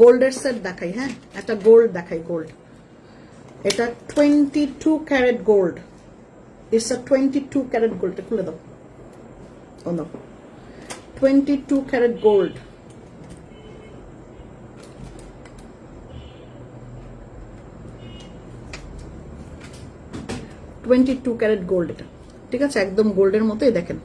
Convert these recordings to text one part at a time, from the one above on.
গোল্ডের সেট দেখাই হ্যাঁ? একটা গোল্ড দেখাই, গোল্ড। এটা twenty two carat gold it's twenty two carat gold খুলে দাও। ও no twenty two carat gold twenty two carat gold এটা। ঠিক আছে? একদম গোল্ডের মতোই দেখেন।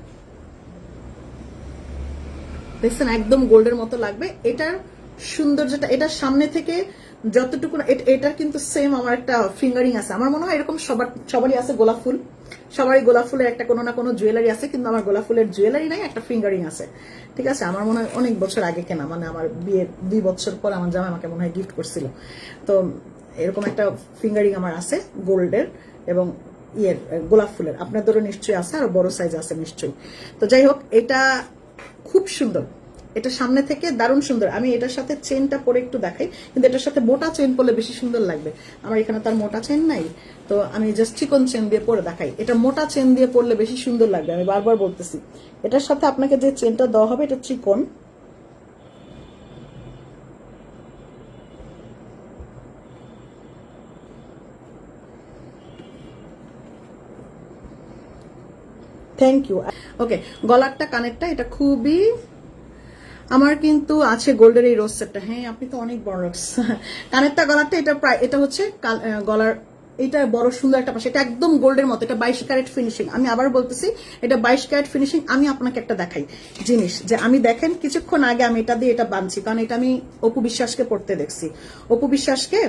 দেখছেন? একদম গোল্ডের মতো লাগবে। এটার সৌন্দর্যটা, এটা সামনে থেকে যতটুকু এট- কিন্তু সেম আমার একটা ফিঙ্গারিং আছে। আমার মনে হয় এরকম সবার, সবারই আছে গোলাপ ফুল। সবারই গোলাপ ফুলের একটা কোনো না কোনো জুয়েলারি আছে, কিন্তু আমার গোলাপ ফুলের জুয়েলারি নাই, একটা ফিঙ্গারিং আছে। ঠিক আছে? আমার মনে হয় অনেক বছর আগে কেনা মানে আমার বিয়ের দুই বছর পর আমার জামা আমাকে মনে হয় গিফট করছিল। তো এরকম একটা ফিঙ্গারিং আমার আছে, গোল্ডের এবং ইয়ের, গোলাপ ফুলের। আপনাদেরও নিশ্চয়ই আছে, আর বড় সাইজ আছে নিশ্চয়ই। তো যাই হোক, এটা খুব সুন্দর। এটা সামনে থেকে দারুণ সুন্দর। আমি এটার সাথে চেনটা পরে একটু দেখাই, কিন্তু এটার সাথে মোটা চেন পরলে বেশি সুন্দর লাগবে। আমার এখানে তার মোটা চেন নাই, তো আমি জাস্ট চিকন চেন দিয়ে পরে দেখাই। এটা মোটা চেন দিয়ে পরলে বেশি সুন্দর লাগবে, আমি বারবার বলতেছি। এটার সাথে আপনাকে যে চেনটা দেওয়া হবে, এটা চিকন। থ্যাংক ইউ ওকে গলারটা, কানেরটা, এটা খুবই আমার কিন্তু আছে গোল্ডের এই রোজ সেটটা হ্যাঁ আপনি তো অনেক বড় রোজ কানেরটা গলারটা এটা প্রায়, এটা হচ্ছে গলার, এটা বড় সুন্দর একটা পাশে, এটা একদম গোল্ডের মতো, এটা বাইশ ক্যারেট ফিনিশিং আমি আবার বলতেছি, এটা বাইশ ক্যারেট ফিনিশিং আমি আপনাকে একটা দেখাই জিনিস, যে আমি দেখেন কিছুক্ষণ আগে আমি এটা দিয়ে এটা বানছি, কারণ এটা আমি অপু বিশ্বাসকে পড়তে দেখছি। অপু বিশ্বাসকে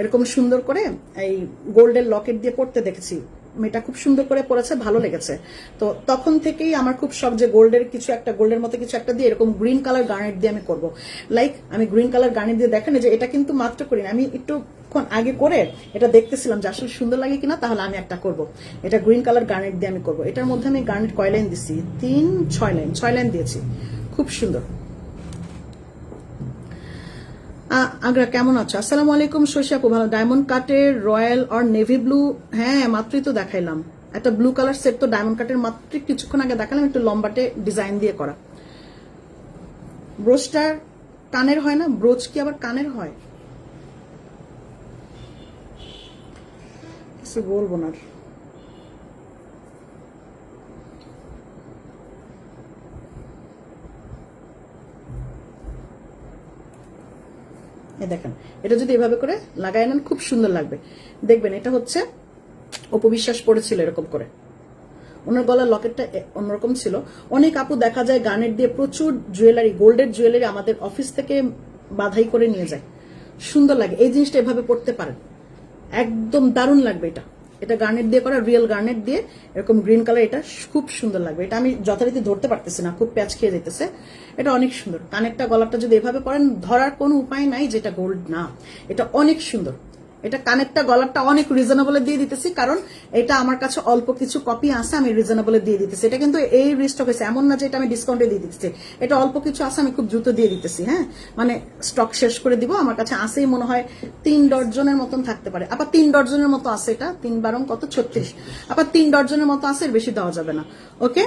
এরকম সুন্দর করে এই গোল্ডের লকেট দিয়ে পড়তে দেখেছি। মেয়েটা খুব সুন্দর করে পড়েছে, ভালো লেগেছে। তো তখন থেকেই আমার খুব শখ যে গোল্ডের কিছু একটা, গোল্ডের মতো কিছু একটা দিয়ে এরকম গ্রিন কালার গার্নেট দিয়ে আমি করব। লাইক আমি গ্রিন কালার গার্নেট দিয়ে দেখেন যে এটা কিন্তু মাত্র করি না। আমি একটুক্ষণ আগে করে এটা দেখতেছিলাম যে আসলে সুন্দর লাগে কিনা, তাহলে আমি একটা করব। এটা গ্রিন কালার গার্নেট দিয়ে আমি করব। এটার মধ্যে আমি গার্নেট কয় লাইন দিছি? তিন, ছয় লাইন ছয় লাইন দিয়েছি। খুব সুন্দর। আগ্রা, কেমন আছো? আসসালামু আলাইকুম, শশী আপু, ভালো। ডায়মন্ড কাটের রয়্যাল আর নেভি ব্লু হ্যাঁ মাত্রই তো দেখাইলাম। একটা ব্লু কালার সেট তো ডায়মন্ড কাটের মাত্র কিছুক্ষণ আগে দেখালাম, একটু লম্বাটে ডিজাইন দিয়ে করা। ব্রোচটার কানের হয় না? ব্রোচ কি আবার কানের হয়? বলব না এ দেখেন, এটা যদি এভাবে করে লাগাই নেন, খুব সুন্দর লাগবে। দেখবেন, এটা হচ্ছে অপবিশ্বাস পড়েছিল এরকম করে। ওনার গলার লকেটটা অন্যরকম ছিল। অনেক আপু দেখা যায় গানের দিয়ে প্রচুর জুয়েলারি, গোল্ডের জুয়েলারি আমাদের অফিস থেকে বাধাই করে নিয়ে যায়। সুন্দর লাগে, এই জিনিসটা এভাবে পড়তে পারেন। একদম দারুণ লাগবে এটা। এটা গার্নেট দিয়ে করা রিয়েল গার্নেট দিয়ে এরকম গ্রিন কালার এটা খুব সুন্দর লাগবে। এটা আমি যথারীতি ধরতে পারতেছি না, খুব প্যাচ খেয়ে যেতেছে। এটা অনেক সুন্দর। কানেরটা গলাটা যদি এভাবে পরেন, ধরার কোনো উপায় নাই যেটা গোল্ড না। এটা অনেক সুন্দর। এটা কানেরটা গলারটা অনেক রিজনেবলে দিয়ে দিতেছি, কারণ এটা আমার কাছে অল্প কিছু কপি আছে, আমি রিজনেবলে দিয়ে দিতেছি। এটা কিন্তু এই রিস্টক হয়েছে, এমন না যে এটা আমি ডিসকাউন্টে দিয়ে দিতেছি। এটা অল্প কিছু আছে, আমি খুব দ্রুত দিয়ে দিতেছি হ্যাঁ? মানে স্টক শেষ করে দিব, আমার কাছে আসেই মনে হয় তিন ডর্জনের মতন থাকতে পারে। আবার তিন ডজনের মতো আছে এটা, তিন বারং কত? ছত্রিশ। আবার তিন ডর্জনের মতো আছে বেশি দেওয়া যাবে না। ওকে?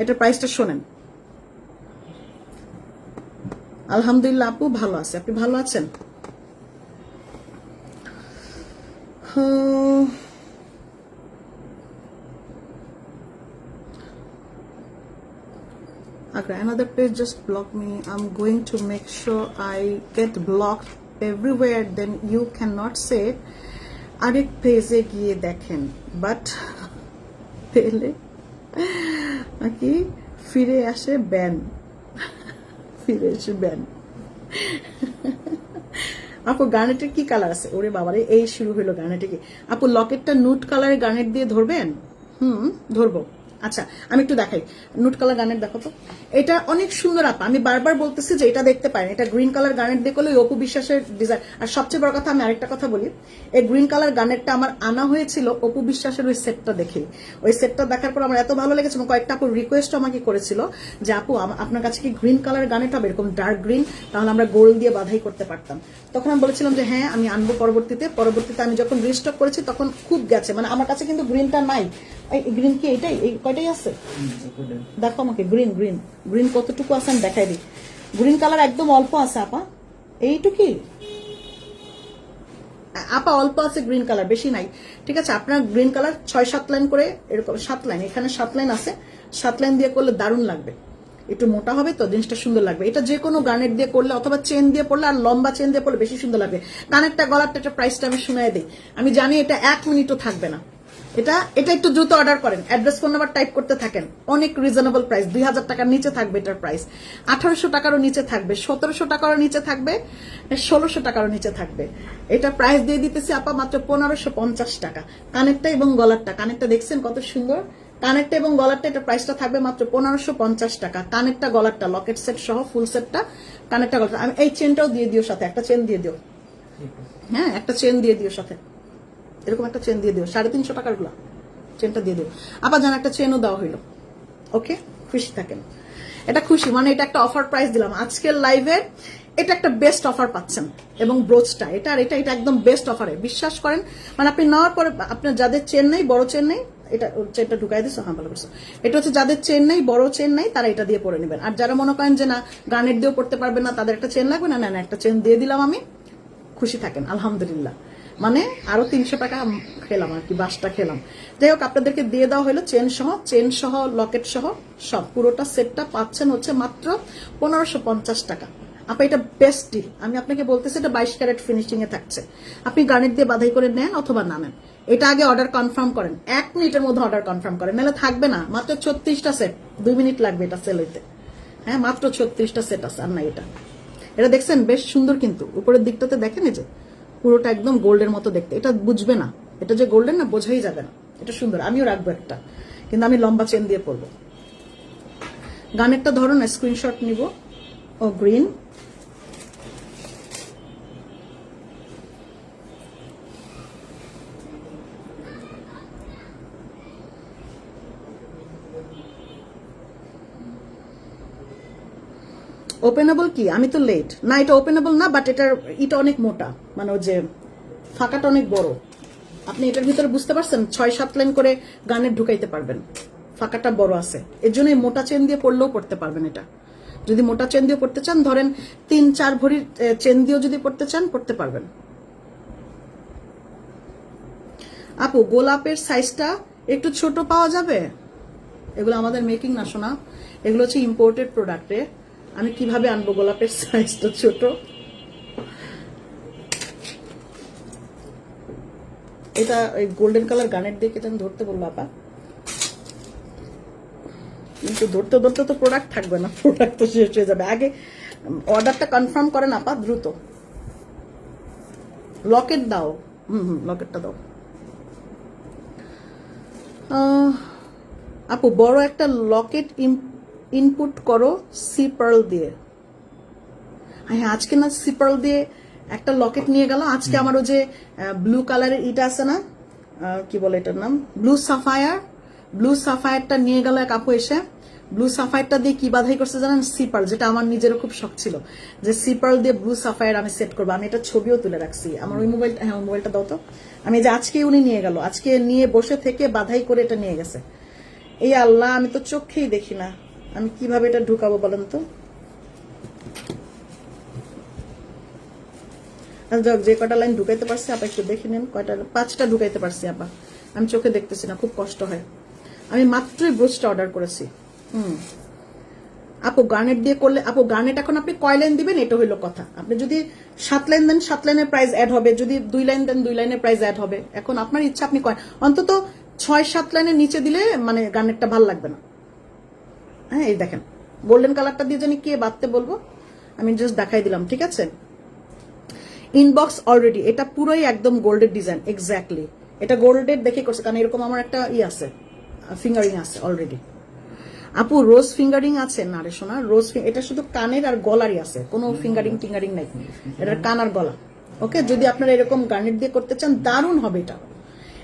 এটা প্রাইসটা শোনেন। আলহামদুলিল্লাহ আপু ভালো আছে। আপনি ভালো আছেন? Okay, another page just blocked me. I'm going to make sure I get blocked everywhere. Then you cannot say আরেক পেজে গিয়ে দেখেন বাট পেলে নাকি ফিরে আসে ব্যান ফিরে এসে ব্যান আপু গার্নেটের কি কালার আছে? ওরে বাবারে, এই শুরু হলো গার্নেটে কি আপু লকেটটা নুট কালারের গার্নেট দিয়ে ধরবেন? হুম, ধরবো। আচ্ছা আমি একটু দেখাই। নুট কালার গার্নেট দেখো তো। এটা অনেক সুন্দর আপা। আমি বারবার বলতেছি যে এটা দেখতে পারেন। এটা গ্রিন কালার গার্নেট ওই অপু বিশ্বাসের ডিজাইন আর সবচেয়ে বড় কথা, আমি আরেকটা কথা বলি। এই গ্রিন কালার গার্নেটটা আমার আনা হয়েছিল অপু বিশ্বাসের ওই সেটটা দেখে ওই সেটটা দেখার পর আমার এত ভালো লেগেছে এবং কয়েকটা আপু রিকোয়েস্ট আমাকে করেছিল যে, আপু আপনার কাছে কি গ্রিন কালার গার্নেট হবে? এরকম ডার্ক গ্রিন তাহলে আমরা গোল্ড দিয়ে বাধাই করতে পারতাম। তখন আমি বলেছিলাম যে হ্যাঁ আমি আনব পরবর্তীতে। পরবর্তীতে আমি যখন রিস্টক করেছি, তখন খুব গেছে। মানে আমার কাছে কিন্তু গ্রিনটা নাই। এই গ্রিন কি? এটাই? এই কয়টাই আছে? দেখো আমাকে গ্রিন গ্রিন গ্রিন কতটুকু আছে আমি দেখাই দিই। গ্রিন কালার একদম অল্প আছে, আপা। এইটুকুই আপা, অল্প আছে গ্রিন কালার বেশি নাই। ঠিক আছে, আপনার গ্রিন কালার ছয়, সাত লাইন করে এরকম, সাত লাইন এখানে সাত লাইন আছে। সাত লাইন দিয়ে করলে দারুণ লাগবে। একটু মোটা হবে তো, জিনিসটা সুন্দর লাগবে। এটা যে কোনো গার্নেট দিয়ে করলে, অথবা চেন দিয়ে পড়লে, আর লম্বা চেন দিয়ে পড়লে বেশি সুন্দর লাগবে। কানেরটা, গলারটা একটা প্রাইসটা আমি শুনে দিই। আমি জানি এটা এক মিনিটও থাকবে না। এটা এটা একটু দ্রুত অর্ডার করেন। অ্যাড্রেস ফোন নাম্বার টাইপ করতে থাকেন। অনেক রিজনেবল প্রাইস দুই হাজার টাকার নিচে থাকবে এটার প্রাইস আঠারোশো টাকারও নিচে থাকবে সতেরোশো টাকারও নিচে থাকবে ষোলোশো টাকারও নিচে থাকবে। এটা প্রাইস দিয়ে দিতেছি আপা মাত্র পনেরোশো পঞ্চাশ টাকা। কানেরটা এবং গলারটা কানেরটা দেখছেন কত সুন্দর? কানেরটা এবং গলারটা এটা প্রাইসটা থাকবে মাত্র পনেরোশো পঞ্চাশ টাকা। কানেরটা গলারটা লকেট সেট সহ ফুল সেটটা কানেরটা গলারটা। আমি এই চেনটাও দিয়ে দিও সাথে একটা চেন দিয়ে দিও। হ্যাঁ একটা চেন দিয়ে দিও সাথে। এরকম একটা চেন দিয়ে দিও, সাড়ে তিনশো টাকারগুলা চেনটা দিয়ে দিও। আবার যেন একটা চেনও দেওয়া হইল। ওকে খুশি থাকেন। এটা খুশি মানে এটা একটা অফার প্রাইস দিলাম। আজকের লাইভে এটা একটা বেস্ট অফার পাচ্ছেন। এবং ব্রোচটা এটা আর এটা এটা একদম বেস্ট অফারে বিশ্বাস করেন মানে আপনি নেওয়ার পরে আপনার যাদের চেন নেই, বড় চেন নেই, এটা চেনটা ঢুকাই দিছো হ্যাঁ ভালো করছ। এটা হচ্ছে যাদের চেন নেই, বড় চেন নেই, তারা এটা দিয়ে পরে নেবেন। আর যারা মনে করেন যে না গানের দিয়েও পড়তে পারবেন না, তাদের একটা চেন লাগবে না না একটা চেন দিয়ে দিলাম আমি। খুশি থাকেন, আলহামদুলিল্লাহ। মানে আরও তিনশো টাকা খেলাম আর কি, বাসটা খেলাম। যাই হোক, আপনাদেরকে দিয়ে দেওয়া হলো চেন সহ চেন সহ লকেট সহ, সব। পুরোটা সেটটা পাচ্ছেন হচ্ছে মাত্র পনেরোশো পঞ্চাশ টাকা। আপা, এটা বেস্ট ডিল আমি আপনাকে বলতেছি, এটা বাইশ ক্যারেট ফিনিশিং এ থাকছে। আপনি গানের দিয়ে বাধাই করে নেন অথবা না নেন এটা আগে অর্ডার কনফার্ম করেন। এক মিনিটের মধ্যে অর্ডার কনফার্ম করেন। নাহলে থাকবে না, মাত্র ছত্রিশটা সেট দুই মিনিট লাগবে এটা সেল হইতে। হ্যাঁ মাত্র ছত্রিশটা সেট আছে, আর না এটা। এটা দেখছেন, বেশ সুন্দর কিন্তু। উপরের দিকটাতে দেখেন এই যে পুরোটা একদম গোল্ডের মতো দেখতে। এটা বুঝবে না। এটা যে গোল্ডেন না, বোঝাই যাবে না। এটা সুন্দর। আমিও রাখব একটা। কিন্তু আমি লম্বা চেন দিয়ে পরবো। গানেরটা ধরো না স্ক্রিনশট নিব। ও গ্রিন ওপেনেবল কি? আমি তো লেট না, এটা ওপেনেবল না বাট এটার এটা অনেক মোটা। মানে যে, ফাঁকাটা অনেক বড়। আপনি এটার ভিতরে বুঝতে পারছেন? ছয়, সাত লাইন করে গানের ঢুকাইতে পারবেন। ফাঁকাটা বড় আছে। এর জন্য মোটা চেন দিয়ে পড়লেও পড়তে পারবেন এটা। যদি মোটা চেন দিয়ে পড়তে চান, ধরেন তিন, চার ভরির চেন দিয়েও যদি পড়তে চান, পড়তে পারবেন। আপু, গোলাপের সাইজটা একটু ছোট পাওয়া যাবে? এগুলো আমাদের মেকিং না শোনা এগুলো হচ্ছে ইম্পোর্টেড প্রোডাক্টে আমি কীভাবে আনব গোলাপের সাইজটা ছোট? এটা ওই গোল্ডেন কালার গানের দিকে আমি ধরতে বলল আপা। কিন্তু ধরতে ধরতে তো প্রোডাক্ট থাকবে না প্রোডাক্ট তো শেষ হয়ে যাবে। আগে অর্ডারটা কনফার্ম করেন আপা, দ্রুত। লকেট দাও। হুম হুম লকেটটা দাও। আপু, বড় একটা লকেট ইনপুট করো সি পার্ল দিয়ে। হ্যাঁ আজকে না সি পার্ল দিয়ে একটা লকেট নিয়ে গেল। আজকে আমার ওই যে ব্লু কালারের ইটা আছে না কি বলে এটার নাম? ব্লু সাফায়ার ব্লু সাফায়ারটা নিয়ে গেল এক আপু এসে। ব্লু সাফায়ারটা দিয়ে কি বাধাই করছে জানেন? সিপার যেটা আমার নিজেরও খুব শখ ছিল। যে সিপার দিয়ে ব্লু সাফায়ার আমি সেট করব। আমি এটা ছবিও তুলে রাখছি। আমার ওই মোবাইলটা হ্যাঁ ওই মোবাইলটা দাও তো। আমি যে আজকে উনি নিয়ে গেল আজকে নিয়ে বসে থেকে বাধাই করে এটা নিয়ে গেছে। এই আল্লাহ আমি তো চোখেই দেখি না। আমি কীভাবে এটা ঢুকাবো বলেন তো? আচ্ছা, যে কটা লাইন ঢুকাইতে পারছি আপা একটু দেখে নেন কয়টা পাঁচটা ঢুকাইতে পারছি আপা। আমি চোখে দেখতেছি না খুব কষ্ট হয়। আমি মাত্রই ব্রুচটা অর্ডার করেছি। হুম। আপু গার্নেট দিয়ে করলে আপু গার্নেট এখন আপনি কয় লাইন দিবেন? এটা হইল কথা। আপনি যদি সাত লাইন দেন সাত লাইনের প্রাইস অ্যাড হবে। যদি দুই লাইন দেন দুই লাইনের প্রাইস অ্যাড হবে। এখন আপনার ইচ্ছা আপনি কয় অন্তত ছয় সাত লাইনের নিচে দিলে মানে গার্নেটটা ভালো লাগবে না। হ্যাঁ এই দেখেন গোল্ডেন কালারটা দিয়ে জানি কে বাঁধতে বলব? আমি জাস্ট দেখাই দিলাম ঠিক আছে? ইনবক্স অলরেডি এটা পুরোই একদম গোল্ডের ডিজাইন এক্স্যাক্টলি এটা গোল্ডের দেখে করছে কারণ এরকম আমার একটা ই আছে ফিঙ্গারিং আছে অলরেডি আপু রোজ ফিঙ্গারিং আছে? না রে শোনা রোজ এটা শুধু কানের আর গলারই আছে কোনো ফিঙ্গারিং টিঙ্গারিং নাই। এটা কান আর গলা ওকে যদি আপনারা এরকম গার্নেট দিয়ে করতে চান দারুণ হবে এটা।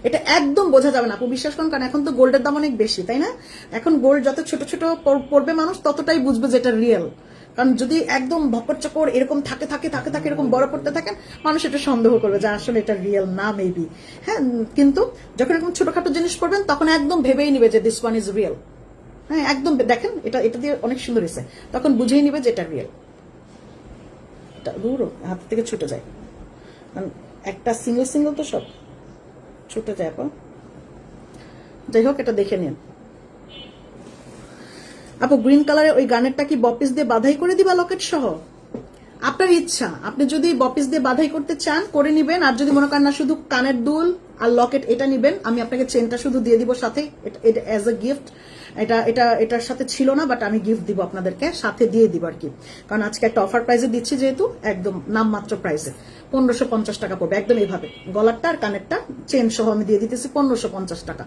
এটা একদম বোঝা যাবে না, আপু। বিশ্বাস করুন, কারণ এখন তো গোল্ডের দাম অনেক বেশি, তাই না? এখন গোল্ড যত ছোট ছোট পড়বে মানুষ, ততটাই বুঝবে যে এটা রিয়েল কারণ যদি একদম ভকর চকর এরকম থাকে থাকে থাকে থাকে, এরকম বড় পড়তে থাকেন মানুষ এটা সন্দেহ করবে যে আসলে এটা রিয়েল না মেবি হ্যাঁ কিন্তু যখন এরকম ছোটখাটো জিনিস পড়বেন, তখন একদম ভেবেই নিবে যে দিস ওয়ান ইজ রিয়েল হ্যাঁ একদম দেখেন, এটা এটা দিয়ে অনেক সুন্দর হয়েছে। তখন বুঝেই নিবে যে এটা রিয়েল দূর হাত থেকে ছুটে যায়। কারণ একটা সিঙ্গেল সিঙ্গেল তো সব। ছুটে যায় আপা। যাই হোক, এটা দেখে নিন। আপু গ্রিন কালারের ওই গানেরটা কি বপিস দিয়ে বাধাই করে দিবা লকেট সহ? আপনার ইচ্ছা, আপনি যদি বপিস দিয়ে বাধাই করতে চান, করে নিবেন। আর যদি মনে করেন না, শুধু কানের দুল আর লকেট এটা নিবেন, আমি আপনাকে চেনটা শুধু দিয়ে দিব সাথে। এটা- অ্যাজ এ গিফট এটা এটা, এটার সাথে ছিল না বাট আমি গিফট দিব আপনাদেরকে, সাথে দিয়ে দিব আর কি। কারণ আজকে একটা অফার প্রাইসে দিচ্ছি যেহেতু, একদম নামমাত্র প্রাইসে পনেরোশো পঞ্চাশ টাকা পড়বে, একদম এইভাবে। গলারটা আর কানেরটা চেন সহ আমি দিয়ে দিতেছি পনেরোশো পঞ্চাশ টাকা।